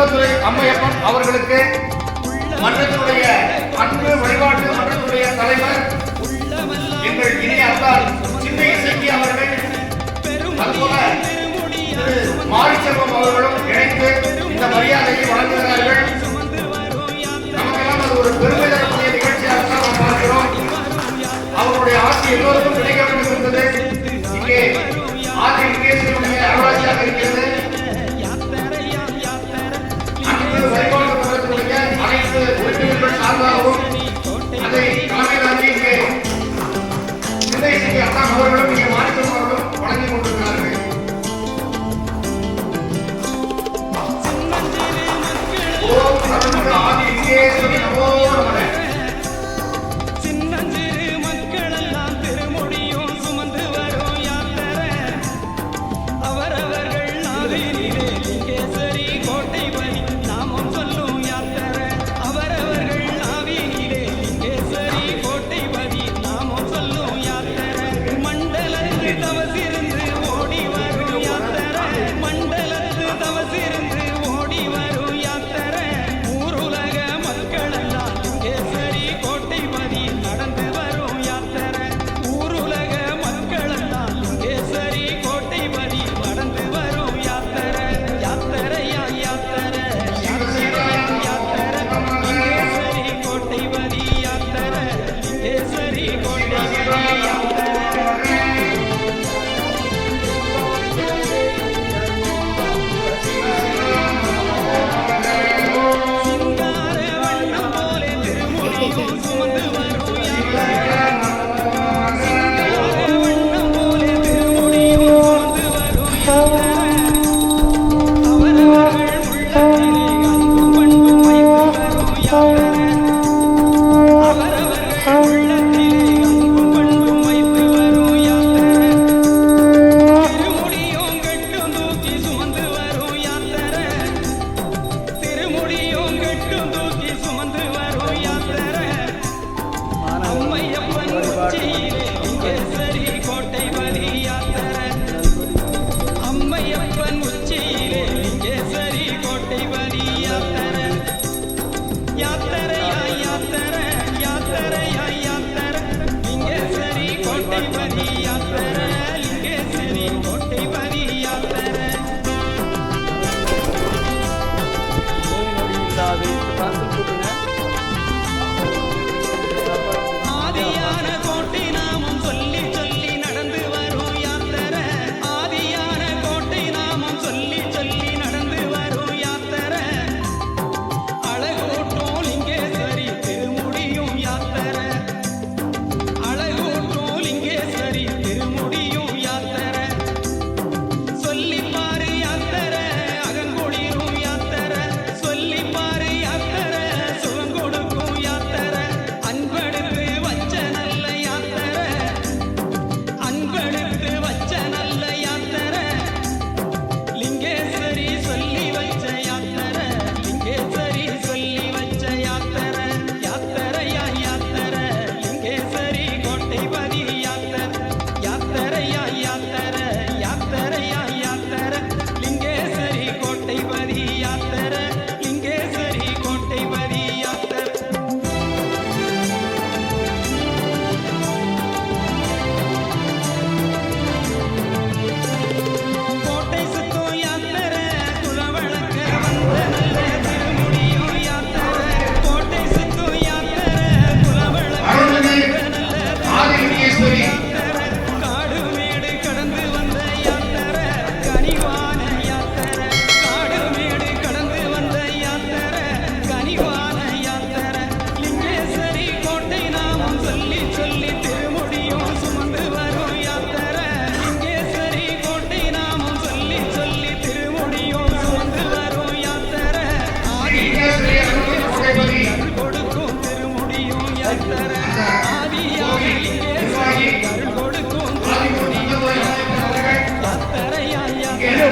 முகத்துறை அம்மையப்பன் அவர்களுக்கு மன்றத்தினுடைய அன்பு வழிபாட்டு மன்றத்தினுடைய தலைவர் எங்கள் இணைய அத்தால் சின்ன செட்டி அவர்கள் அதுபோல திரு மாரிச்செல்வம் அவர்களும் இணைந்து இந்த மரியாதையை வழங்குகிறார்கள். நமக்கெல்லாம் அது ஒரு பெருமை அவருடைய ஆட்சி எல்லோருக்கும் கிடைக்க வேண்டும் என்பது இங்கே ஆட்சி நிகழ்ச்சியினுடைய அருளாட்சியாக இருக்கிறது.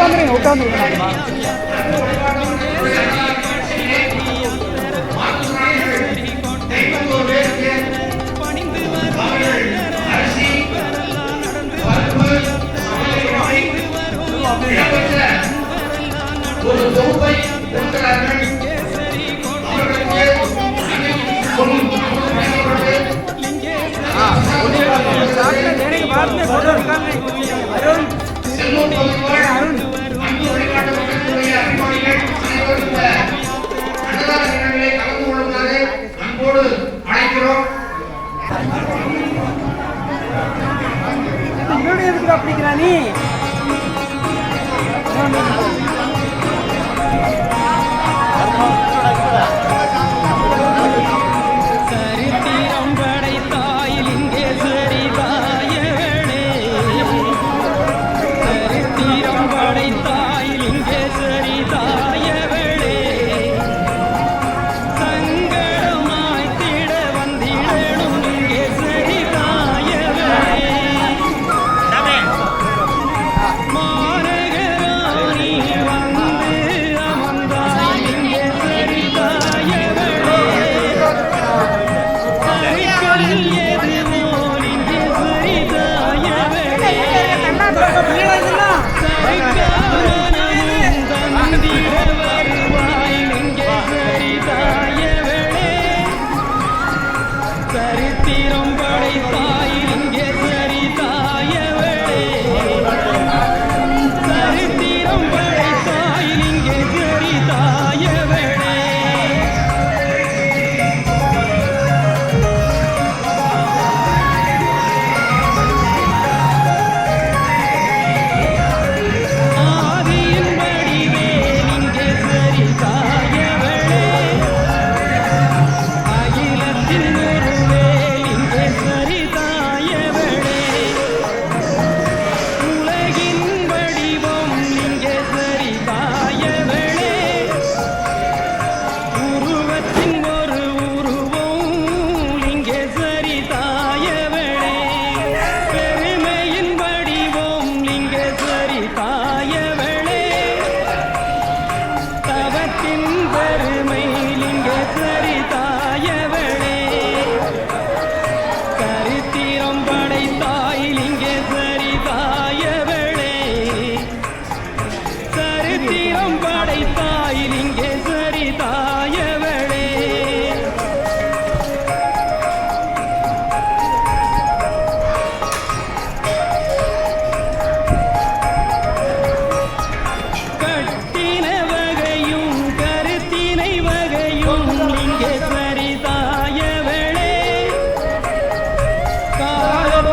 உட்காந்துருங்க உட்காந்துருங்க. ஒரு தொகுப்பை கொடுக்கிறார்கள் செல்வம் அப்படிங்கிறானே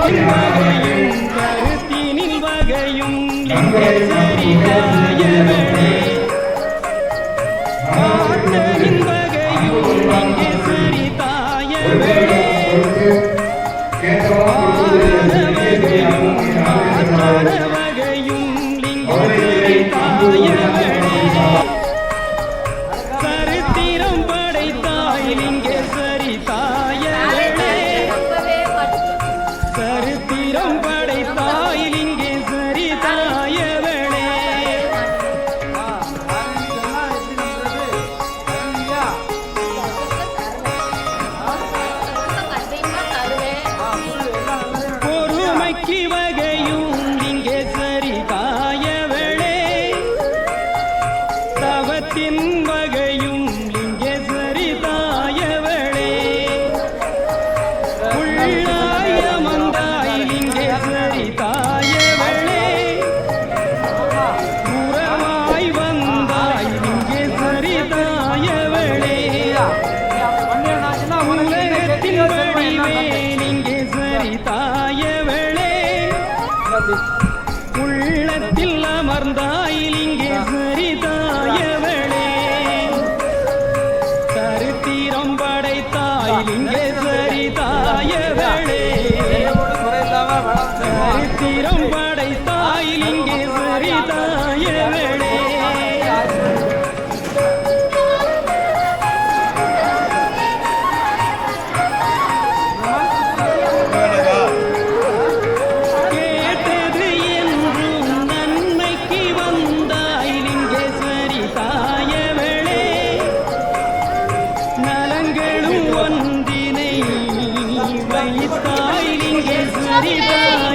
வகையும் கருத்தினில் வகையும் சரிதாயவனே காட்டனின் வகையும் இங்கே சரிதாயவனே ஆரணவகையும் லிங்க சரிதாயவனே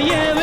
也为。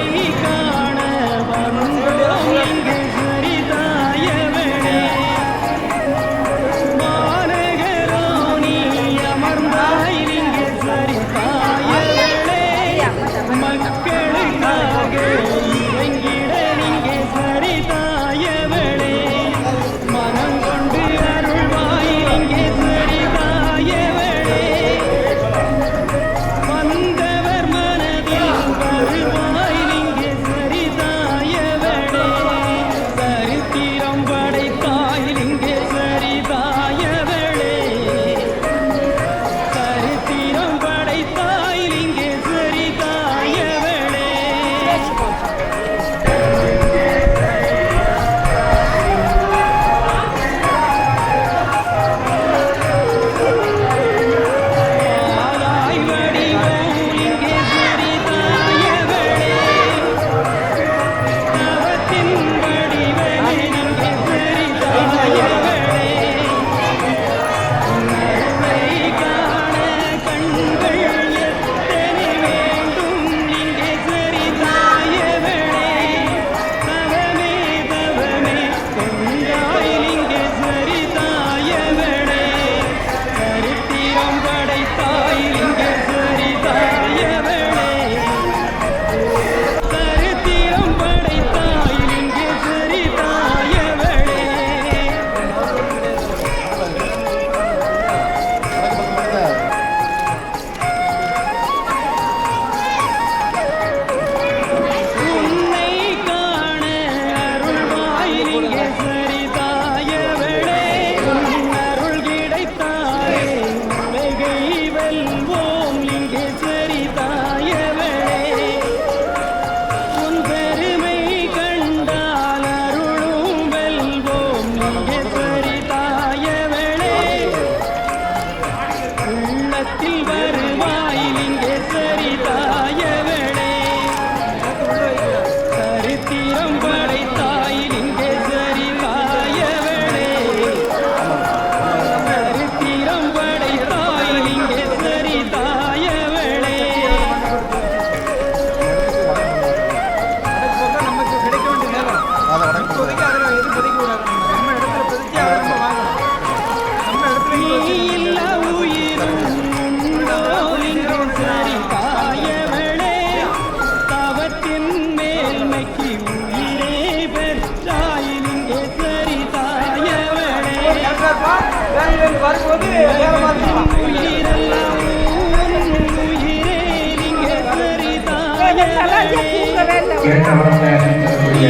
கேட்டவராக இருக்கக்கூடிய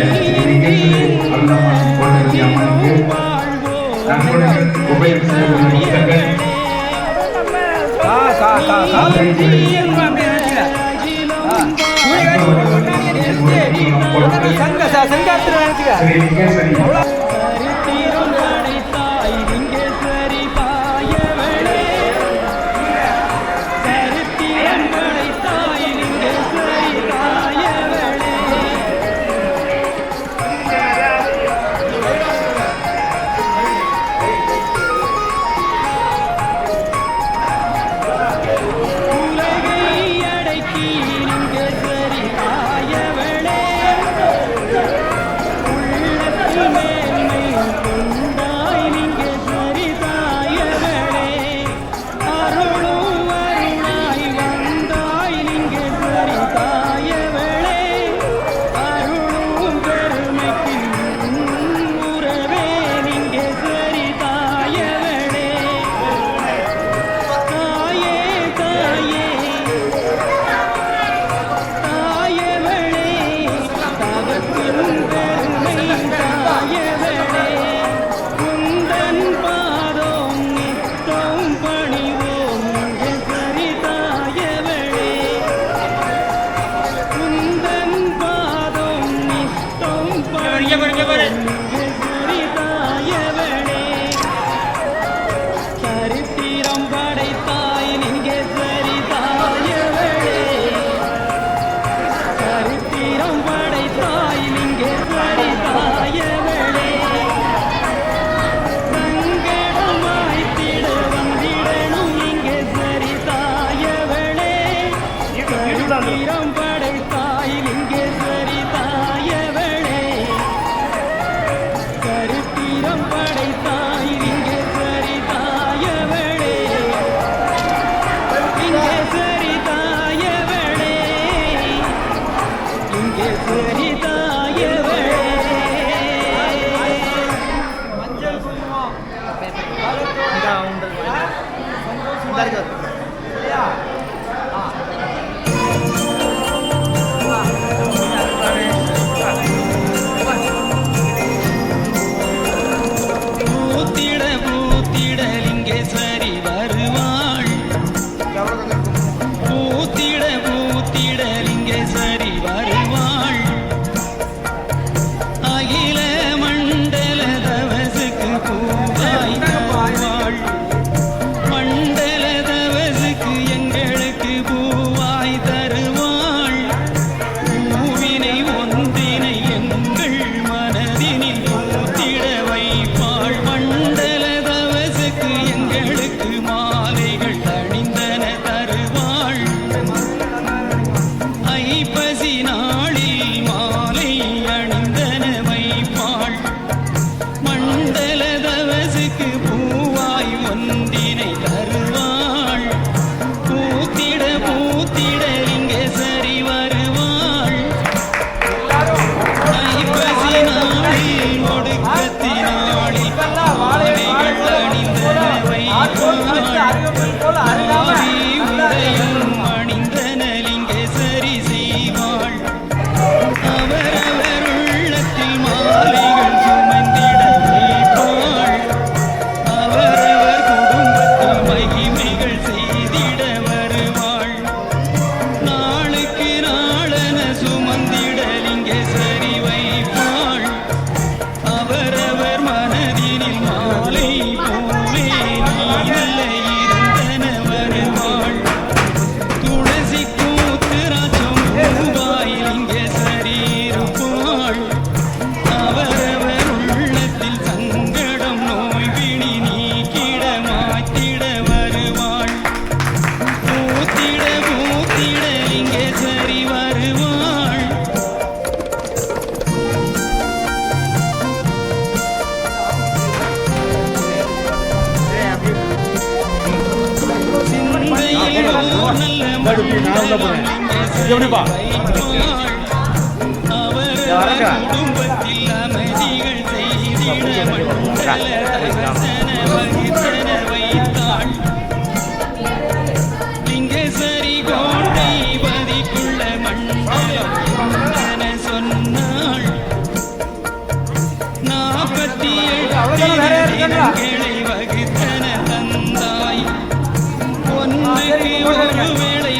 அல்லமாக கொண்டிருந்த அம்மனுக்கு நண்பர்கள் உபயோகித்துள்ள புத்தகங்கள் சங்க சங்காத்திரம் не были, не были. Yeah. இது எப்படிப்பா குடும்பத்தில் அமைதிகள் செய்திட வைத்தாள் இங்க சரி கோட்டை பதிக்குள்ள மண்ண சொன்னாள் நாற்பத்தி ஏழு வகுத்தன தந்தாய் ஒன்றுக்கு ஒரு வேளை